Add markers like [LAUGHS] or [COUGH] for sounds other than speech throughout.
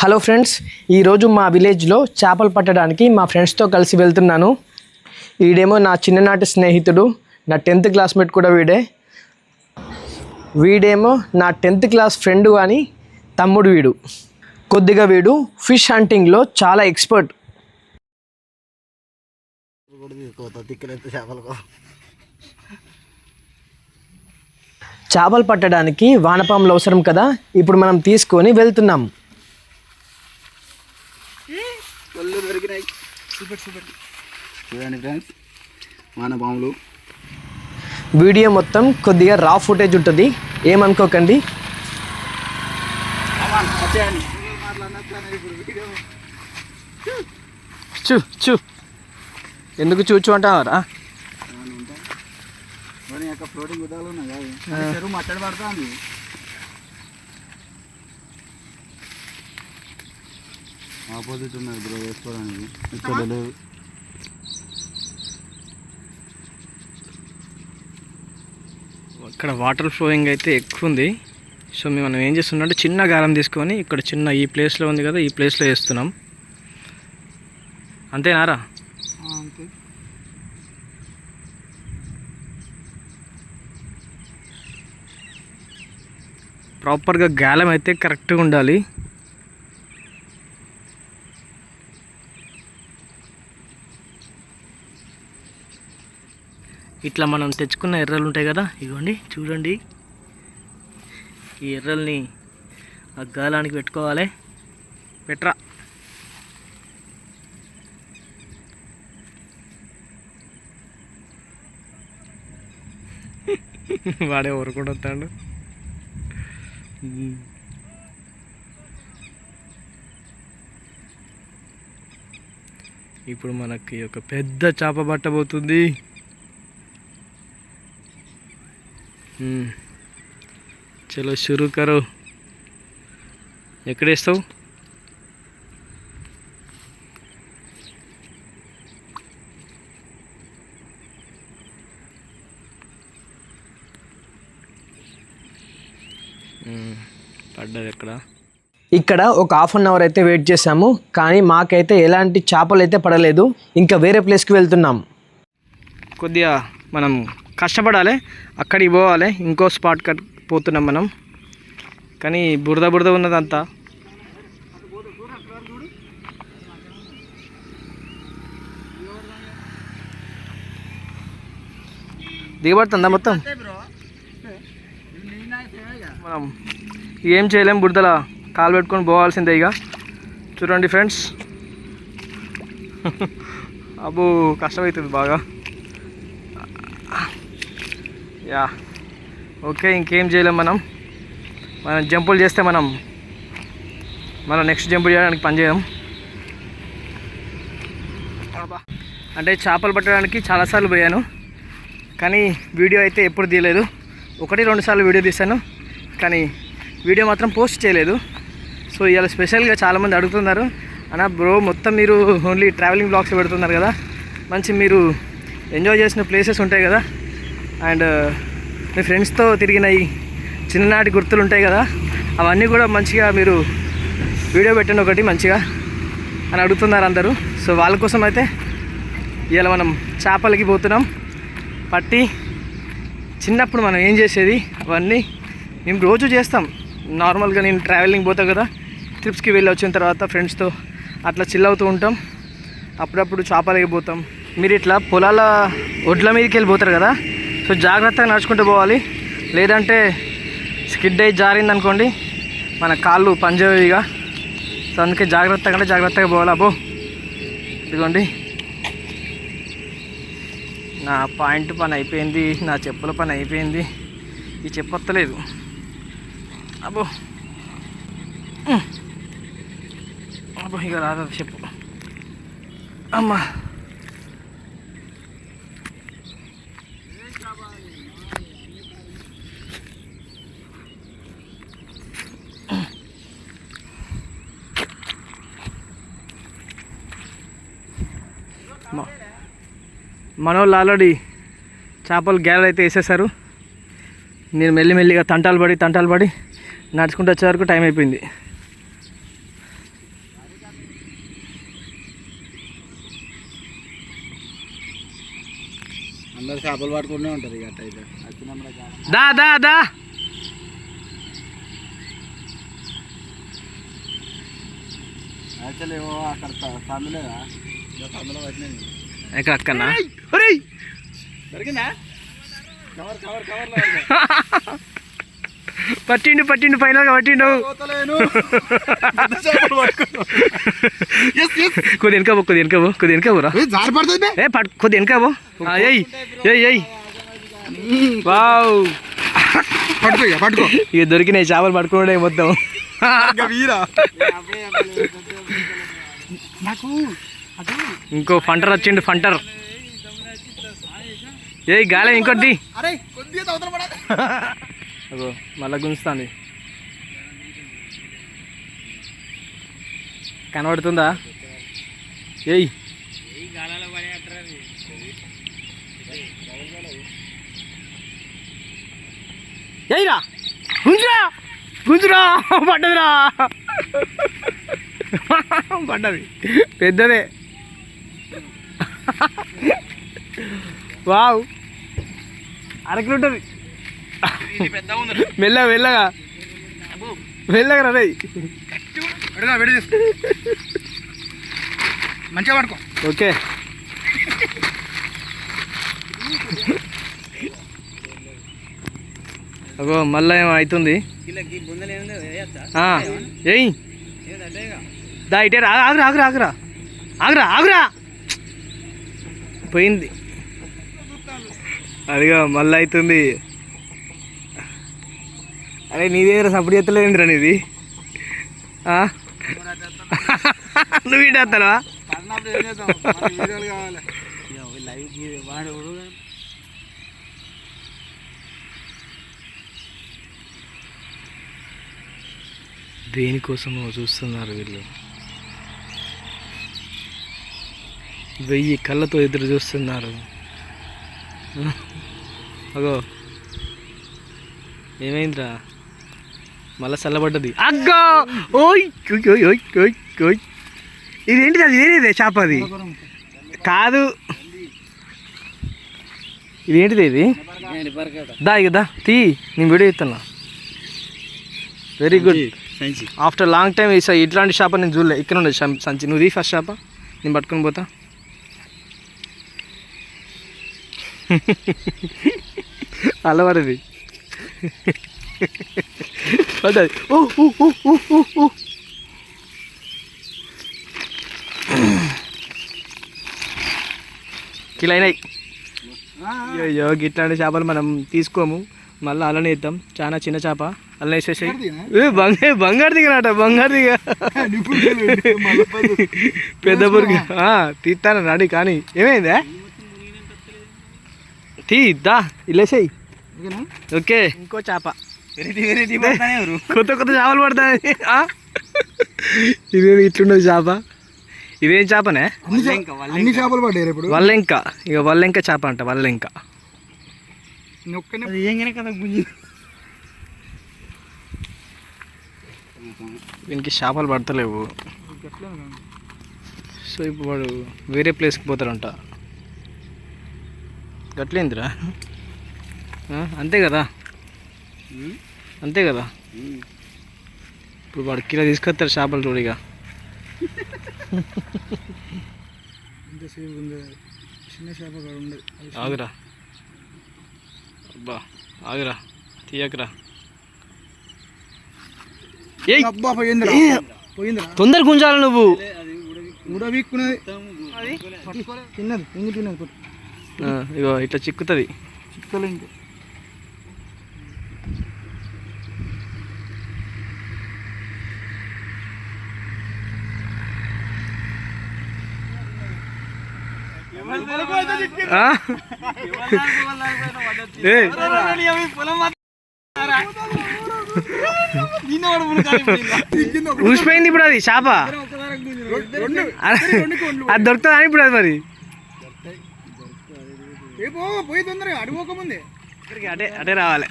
Hello friends ఈరోజు మా విలేజ్లో చేపలు పట్టడానికి మా ఫ్రెండ్స్తో కలిసి వెళ్తున్నాను. వీడేమో నా చిన్ననాటి స్నేహితుడు నా టెన్త్ క్లాస్మేట్ కూడా వీడే. వీడేమో నా టెన్త్ క్లాస్ ఫ్రెండ్ అని తమ్ముడు వీడు. కొద్దిగా వీడు ఫిష్ హంటింగ్లో చాలా ఎక్స్పర్ట్ చేపలు పట్టడానికి వానపాములు అవసరం కదా? ఇప్పుడు మనం తీసుకొని వెళ్తున్నాం ఒళ్ళు దొరికినాయి చూపెట్టు చూపెట్టు చూడండి ఫ్రెండ్స్ మన పాములు వీడియో మొత్తం కొద్దిగా రా ఫుటేజ్ ఉంటుంది. ఏమనుకోకండి. చూ చూ. ఎందుకు చూచు యొక్క ఫ్లోటింగ్ గుడ్డాలు ఉన్నాయి కదా చెరువు మట్టడి పడుతుంది. ఆపోజిట్ ఉన్నది బ్రో వేసుకోవడానికి. ఇక్కడ లేదు. ఇక్కడ వాటర్ ఫ్లోయింగ్ అయితే ఎక్కువ ఉంది సో మేము మనం ఏం చేస్తున్నాం చిన్న గాలం తీసుకొని ఇక్కడ చిన్న ఈ ప్లేస్లో ఉంది కదా ఈ ప్లేస్లో వేస్తున్నాం. అంతేనారా అంతే. ప్రాపర్గా గాలం అయితే కరెక్ట్గా ఉండాలి. ఇట్లా మనం తెచ్చుకున్న ఎర్రలు ఉంటాయి కదా ఇదిగోండి చూడండి. ఈ ఎర్రల్ని ఆ గాలానికి పెట్టుకోవాలి. పెట్రా. వాడే ఊరుకుండా వస్తాడు ఇప్పుడు మనకి ఒక పెద్ద చేప పట్టబోతుంది మ్మ్. చలో షురూ కరో. ఎక్కడేస్తావు. పడ్డది ఎక్కడ? ఇక్కడ ఒక హాఫ్ అన్ అవర్ అయితే వెయిట్ చేసాము కానీ మాకైతే ఎలాంటి చేపలు అయితే పడలేదు ఇంకా వేరే ప్లేస్కి వెళ్తున్నాం. కొద్దిగా మనం కష్టపడాలి అక్కడికి పోవాలి ఇంకో స్పాట్ కట్ పోతున్నాం మనం. కానీ బురద బురద ఉన్నదంతా. దిగబడుతుందా మొత్తం? మనం ఏం చేయలేం బురదల కాలు పెట్టుకొని పోవాల్సిందే ఇక. చూడండి ఫ్రెండ్స్ [LAUGHS] అబ్బో కష్టమవుతుంది బాగా. యా. ఓకే ఇంకేం చేయలేం మనం. మనం జంపులు చేస్తే మనం మనం నెక్స్ట్ జంపులు చేయడానికి పనిచేయం అంటే చేపలు పట్టడానికి చాలాసార్లు పోయాను. కానీ వీడియో అయితే ఎప్పుడు తీయలేదు. ఒకటి రెండు సార్లు వీడియో తీశాను. కానీ వీడియో మాత్రం పోస్ట్ చేయలేదు. సో ఇవాళ స్పెషల్గా చాలామంది అడుగుతున్నారు. అన్న బ్రో మొత్తం మీరు ఓన్లీ ట్రావెలింగ్ బ్లాగ్స్ పెడుతున్నారు కదా. మంచి మీరు ఎంజాయ్ చేసిన ప్లేసెస్ ఉంటాయి కదా. అండ్ మీ ఫ్రెండ్స్తో తిరిగిన ఈ చిన్ననాటి గుర్తులు ఉంటాయి కదా? అవన్నీ కూడా మంచిగా మీరు వీడియో పెట్టండి ఒకటి మంచిగా అని అడుగుతున్నారు అందరూ. సో వాళ్ళ కోసం అయితే ఇవాళ మనం చేపలకి పోతున్నాం. పట్టి చిన్నప్పుడు మనం ఏం చేసేది? అవన్నీ మేము రోజు చేస్తాం. నార్మల్గా నేను ట్రావెలింగ్ పోతా కదా. ట్రిప్స్కి వెళ్ళి వచ్చిన తర్వాత ఫ్రెండ్స్తో అట్లా చిల్ అవుతూ ఉంటాం. అప్పుడప్పుడు చేపలకి పోతాం. మీరు ఇట్లా పొలాల ఒడ్ల మీదకి వెళ్ళిపోతారు కదా? సో జాగ్రత్తగా నడుచుకుంటూ పోవాలి. లేదంటే స్కిడ్ అయి జారింది అనుకోండి మన కాళ్ళు పంజేవిగా సో అందుకే జాగ్రత్తగా అంటే జాగ్రత్తగా పోవాలి. అబ్బో ఇదిగోండి. నా పాయింట్ పని అయిపోయింది నా చెప్పుల పని అయిపోయింది. ఈ చెప్పొత్తలేదు అబ్బో. అబ్బో ఇక రాదు చెప్పు. అమ్మా. మనోళ్ళు ఆల్రెడీ చేపలు గ్యాలర్ అయితే వేసేసారు. నేను మెల్లిమెల్లిగా తంటాలు పడి తంటాలు పడి నడుచుకుంటూ వచ్చేవరకు టైం అయిపోయింది. అందరు చేపలు పట్టుకుంటూనే ఉంటుంది ఇక దా దా దా. యాక్చువల్లీ అక్కడ సందులేదా సందులో పట్టినాయి ఎక్కడ అక్కన్నా ఒరేయ్ దొరికిందా? కవర్ కవర్ కవర్ [LAUGHS] పట్టిండు పట్టిండు ఫైనల్గా పట్టిండు. కొద్ది వెనక పో కొద్ది వెనక పో కొద్ది వెనక పోరా. జారి పడుతుంది ఏ పట్ కొద్ది వెనక పో. ఆ, ఏయ్ ఏయ్ ఏయ్. వావ్. పట్టుకో ఇక పట్టుకో. ఇక దొరికినాయి చేపలు పట్టుకున్నాడే మొత్తం. ఇంకా వీరా. నాకు ఇంకో ఫంటర్ వచ్చిండు ఫంటర్. ఏయ్ గాలి ఇంకోటి అగో మళ్ళా గుంజుతుంది. కనబడుతుందా? ఏయ్. ఏయ్రా గుంజురా గుంజురా పడ్డదిరా. పడ్డది. పెద్దదే. వావ్. అరకిలో ఉంటుంది మెల్లగా మెల్లగా. మెల్లగా రా మంచిగా పట్టుకో ఓకే. అగో మళ్ళా ఏమో అవుతుంది. ఏయ్. దా ఇటే ఆగురా ఆగురా ఆగురా. ఆగురా ఆగురా. పోయింది అదిగో మళ్ళీ అవుతుంది అరే నీ దగ్గర సపోర్ట్ చేస్తలేదురా నీది? [LAUGHS] నువ్వు ఇంటేస్తావా దేనికోసమో చూస్తున్నారు వీళ్ళు. వెయ్యి కళ్ళతో ఎదురు చూస్తున్నారు. అగో. ఏమైందిరా? మళ్ళా చల్లబడ్డది. అగ్గో! ఓయ్! ఓయ్! ఓయ్! ఓయ్! ఓయ్! ఓయ్! ఇదేంటిది? అది వేరేదే చేప అది. కాదు. ఇదేంటిది ఇది? దా ఇక దా. తీ. నేను వీడియో ఇస్తున్నా very good after long time ఇట్లాంటి షాప్ నేను చూడలే. ఇక్కడ ఉండే సంచి. నువ్వు తీ ఫస్ట్ షాప నేను పట్టుకొని పోతా. అలవారిది పడ్డది. ఓ ఓ ఓ ఓ ఓ ఓ కిలో అయినాయి. అయ్యో ఇట్లాంటి చేపలు మనం తీసుకోము. మళ్ళీ అలానే ఇద్దాం. చాలా చిన్న చేప. అలా వేసేసాయి. బంగారు బంగారు దిగనట బంగారు దిగ. పెద్ద బుర్గి. తీస్తాను రాడి కానీ. ఏమైందా? తీ దా. ఇల్లేసాయి ఓకే. ఇంకో చేప. వెరైటీ వెరైటీ కొత్త కొత్త చేపలు పడతాయి. ఆ? ఇదే ఇట్లున్నది చేప? ఇదేం చేపనే? అన్ని చేపలు పడ్డారు ఇప్పుడు. వల్లెంక. ఇక వల్లెంక చేప అంట వల్లెంక. దీనికి చేపలు పడతలేవు. సో ఇప్పుడు వాడు వేరే ప్లేస్కి పోతాడంట. గట్లేందిరా? ఆ, అంతే కదా? అంతే కదా? ఇప్పుడు వాడు కిలో తీసుకొస్తారు చేపలు చూడిగా చిన్న చేప ఆగురా. అబ్బా ఆగురా. తీయకురా. ఏయ్! అబ్బా పోయిందిరా. ఏ, పోయిందిరా. తొందర గుంజాలి నువ్వు. ఉడబీక్కున్నది తిన్నది ఇంగి తిన్నది ఇగో ఇట్లా చిక్కుతుంది చిక్కలు ఇంక ఆ? ఏయ్, ఊసిపోయింది ఇప్పుడు అది చేప అది దొరుకుతుందా అని ఇప్పుడు అది మరి ఏ పో పోయి తొందరగా అడుగుకోకముందే ఇక్కడికి అటే అటే రావాలి.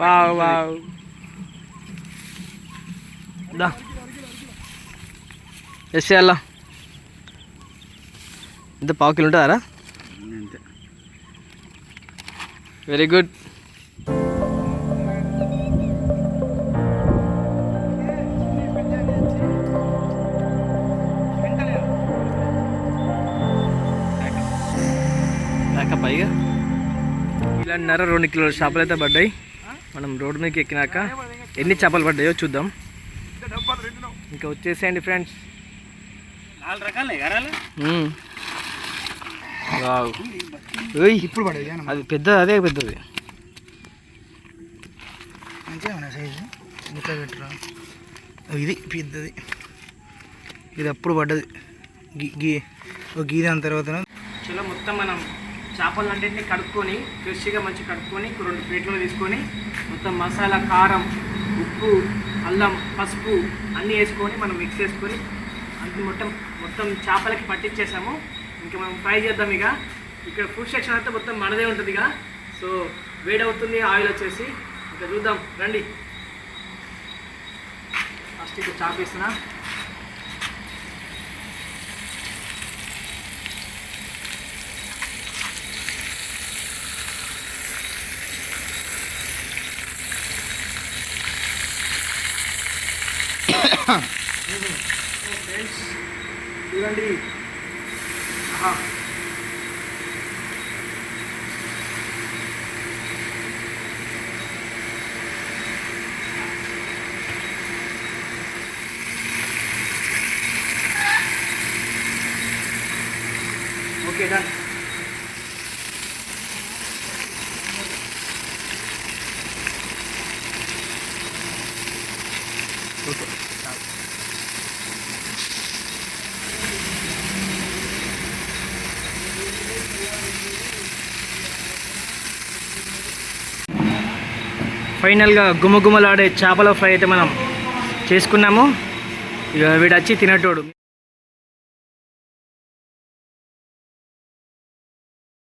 Wow wow. దా. ఎస్ అలా ఇంత పావు కిలో ఉంటుందారా వెరీ గుడ్ ఇలాంటిన్నర రెండు కిలోల చేపలు అయితే పడ్డాయి. మనం రోడ్డు మీదకి ఎక్కినాక ఎన్ని చేపలు పడ్డాయో చూద్దాం. ఇంకా వచ్చేసేయండి ఫ్రెండ్స్. ఇప్పుడు పడేది అది పెద్ద అదే పెద్దది. ఇది పెద్దది. ఇది అప్పుడు పడ్డది. గీ గీ ఒక గీ దాని తర్వాత చలో మొత్తం మనం చేపలన్నింటినీ కడుక్కొని ఫ్రెష్గా మంచి కడుక్కొని రెండు ప్లేట్లో తీసుకొని మొత్తం మసాలా కారం ఉప్పు అల్లం పసుపు అన్నీ వేసుకొని మనం మిక్స్ చేసుకొని అది మొత్తం మొత్తం చేపలకి పట్టించేసాము. ఇంకా మనం ఫ్రై చేద్దాం ఇక. ఇక్కడ ఫుడ్ సెక్షన్ అయితే మొత్తం మనదే ఉంటుంది ఇక. సో వేడవుతుంది ఆయిల్ వచ్చేసి. ఇంకా చూద్దాం రండి. ఫస్ట్ ఇక్కడ చాప చూడండి ఆహా. ఓకే డన్ ఓకే ఫైనల్గా గుమగుమలాడే చేపల ఫ్రై అయితే మనం చేసుకున్నాము. ఇక వీడు వచ్చి తినేటోడు.